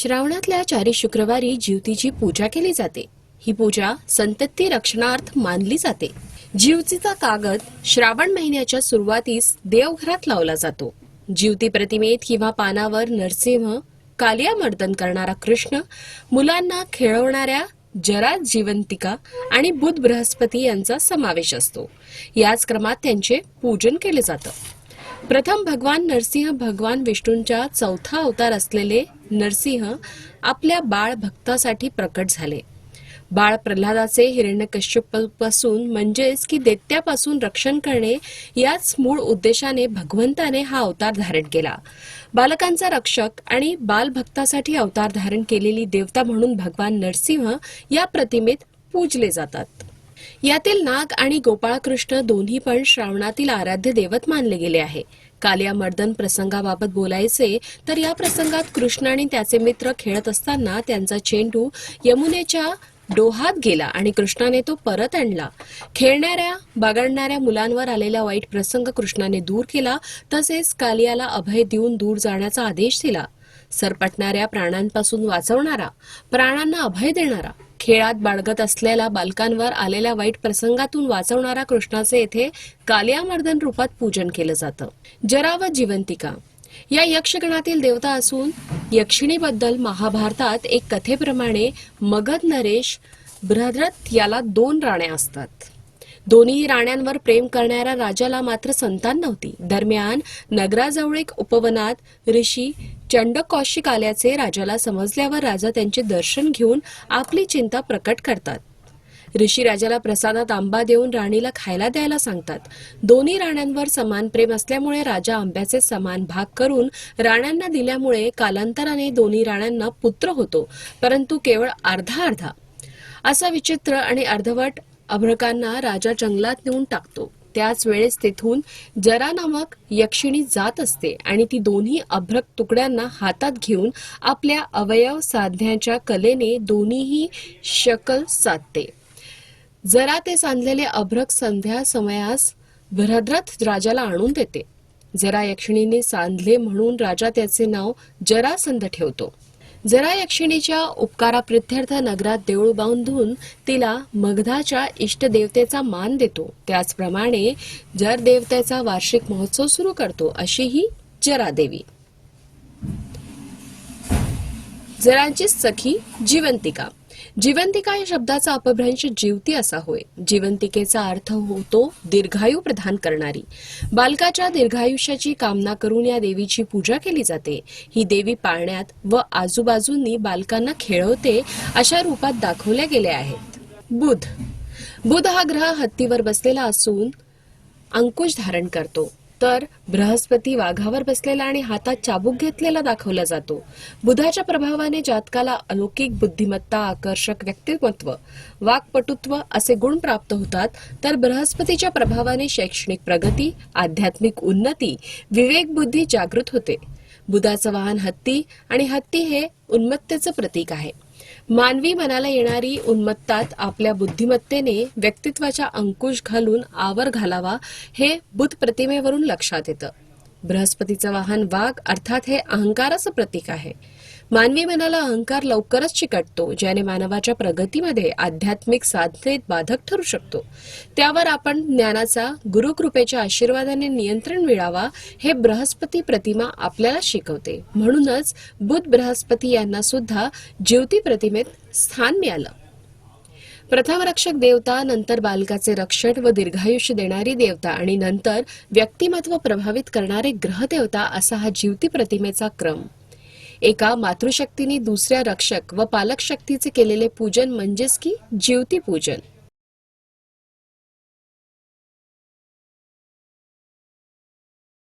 श्रावणातल्या चारी शुक्रवारी ज्योतीची पूजा केली जाते. ही पूजा संतती रक्षणार्थ मानली जाते. जीवतीचा कागद श्रावण महिन्याच्या सुरुवातीस देवघरात लावला जातो. जीवती प्रतिमेत किंवा पानावर नरसिंह कालिया मर्दन करणारा कृष्ण मुलांना खेळवणाऱ्या जरा जिवंतिका आणि बुध बृहस्पती यांचा समावेश असतो. याच क्रमात त्यांचे पूजन केले जातं. प्रथम भगवान नरसिंह भगवान विष्णूंच्या चौथा अवतार असलेले नरसिंह आपल्या बाळ भक्तासाठी प्रकट झाले. बाळ प्रल्हादाचे हिरण्यकश्यपासून म्हणजेच की दैत्यापासून रक्षण करणे याच मूळ उद्देशाने भगवंताने हा अवतार धारण केला. बालकांचा रक्षक आणि बालभक्तासाठी अवतार धारण केलेली देवता म्हणून भगवान नरसिंह या प्रतिमेत पूजले जातात. यातील नाग आणि गोपाळकृष्ण दोन्ही पण श्रावणातील आराध्य दैवत मानले गेले आहे. कालिया मर्दन प्रसंगाबाबत बोलायचे तर या प्रसंगात कृष्ण आणि त्याचे मित्र खेळत असताना त्यांचा चेंडू यमुनेच्या डोहात गेला आणि कृष्णाने तो परत आणला. खेळणाऱ्या बागडणाऱ्या मुलांवर आलेला वाईट प्रसंग कृष्णाने दूर केला तसेच कालियाला अभय देऊन दूर जाण्याचा आदेश दिला. सरपटणाऱ्या प्राणांपासून वाचवणारा प्राणांना अभय देणारा खेळात बाळगत असलेल्या बालकांवर आलेल्या वाईट प्रसंगातून वाचवणारा कृष्णाचे येथे कालियामर्दन रूपात पूजन केलं जातं. जरा व जिवंतिका. या यक्षगणातील देवता असून यक्षिणीबद्दल महाभारतात एक कथेप्रमाणे मगध नरेश बृहद्रथ याला दोन राण्या असतात. दोन्ही राण्यांवर प्रेम करणाऱ्या राजाला मात्र संतान नव्हती. दरम्यान नगराजवळ एक उपवनात ऋषी चंडकौशिक आल्याचे राजाला समजल्यावर राजा त्यांचे दर्शन घेऊन आपली चिंता प्रकट करतात. ऋषी राजाला प्रसादात आंबा देऊन राणीला खायला द्यायला सांगतात. दोन्ही राण्यांवर समान प्रेम असल्यामुळे राजा आंब्याचे समान भाग करून राण्यांना दिल्यामुळे कालांतराने दोन्ही राण्यांना पुत्र होतो परंतु केवळ अर्धा अर्धा. असा विचित्र आणि अर्धवट अभ्रकांना राजा जंगलात नेऊन टाकतो. त्याच वेळेस तेथून जरा नामक यक्षिणी जात असते आणि ती दोन्ही अभ्रक तुकड्यांना हातात घेऊन आपल्या अवयव साधण्याच्या कलेने दोन्हीही शकल साधते. जरा ते सांधलेले अभ्रक संध्या समयास भरद्रथ राजाला आणून देते. जरा यक्षिणीने सांधले म्हणून राजा त्याचे नाव जरासंध ठेवतो. जरा यक्षिणीच्या उपकाराप्रित्यर्थ नगरात देऊळ बांधून तिला मगधाच्या इष्टदेवतेचा मान देतो. त्याचप्रमाणे जर देवतेचा वार्षिक महोत्सव सुरू करतो अशी ही जरादेवी. जरांची सखी जिवंतिका. जिवंतिका या शब्दाचा अपभ्रंश जीवती असा होय. जिवंतिकेचा अर्थ होतो दीर्घायू प्रदान करणारी. बालकाच्या दीर्घायुष्याची कामना करून या देवीची पूजा केली जाते. ही देवी पाळण्यात व आजूबाजूंनी बालकांना खेळवते अशा रूपात दाखवल्या गेल्या आहेत. बुध. बुध हा ग्रह हत्तीवर बसलेला असून अंकुश धारण करतो. तर बृहस्पती वाघावर बसलेला आणि हातात चाबूक घेतलेला दाखवला जातो. बुधाच्या प्रभावाने जातकाला अलौकिक बुद्धिमत्ता आकर्षक व्यक्तिमत्व वाक्पटुत्व असे गुण प्राप्त होतात. तर बृहस्पतीच्या प्रभावाने शैक्षणिक प्रगती आध्यात्मिक उन्नती विवेक बुद्धी जागृत होते. बुधाचं वाहन हत्ती आणि हत्ती हे उन्मत्तेचं प्रतीक आहे. मानवी मनाला येणारी उन्मत्तात आपल्या बुद्धिमत्तेने व्यक्तित्वाच्या अंकुश घालून आवर घालावा हे बुध प्रतिमेवरून लक्षात येतं. बृहस्पतीचं वाहन वाघ अर्थात हे अहंकाराचं प्रतीक आहे. मानवी मनाला अहंकार लवकरच चिकटतो ज्याने मानवाच्या प्रगतीमध्ये आध्यात्मिक साधनेत बाधक ठरू शकतो. त्यावर आपण ज्ञानाचा गुरुकृपेच्या आशीर्वादाने नियंत्रण मिळावा हे बृहस्पती प्रतिमा आपल्याला शिकवते. म्हणूनच बुध बृहस्पती यांना सुद्धा ज्योती प्रतिमेत स्थान मिळालं. प्रथमरक्षक देवता नंतर बालकाचे रक्षण व दीर्घायुष्य देणारी देवता आणि नंतर व्यक्तिमत्व प्रभावित करणारे ग्रहदेवता असा हा ज्योती प्रतिमेचा क्रम. एका मातृशक्तीने दुसऱ्या रक्षक व पालक शक्तीचे केलेले पूजन म्हणजेच की जीवती पूजन.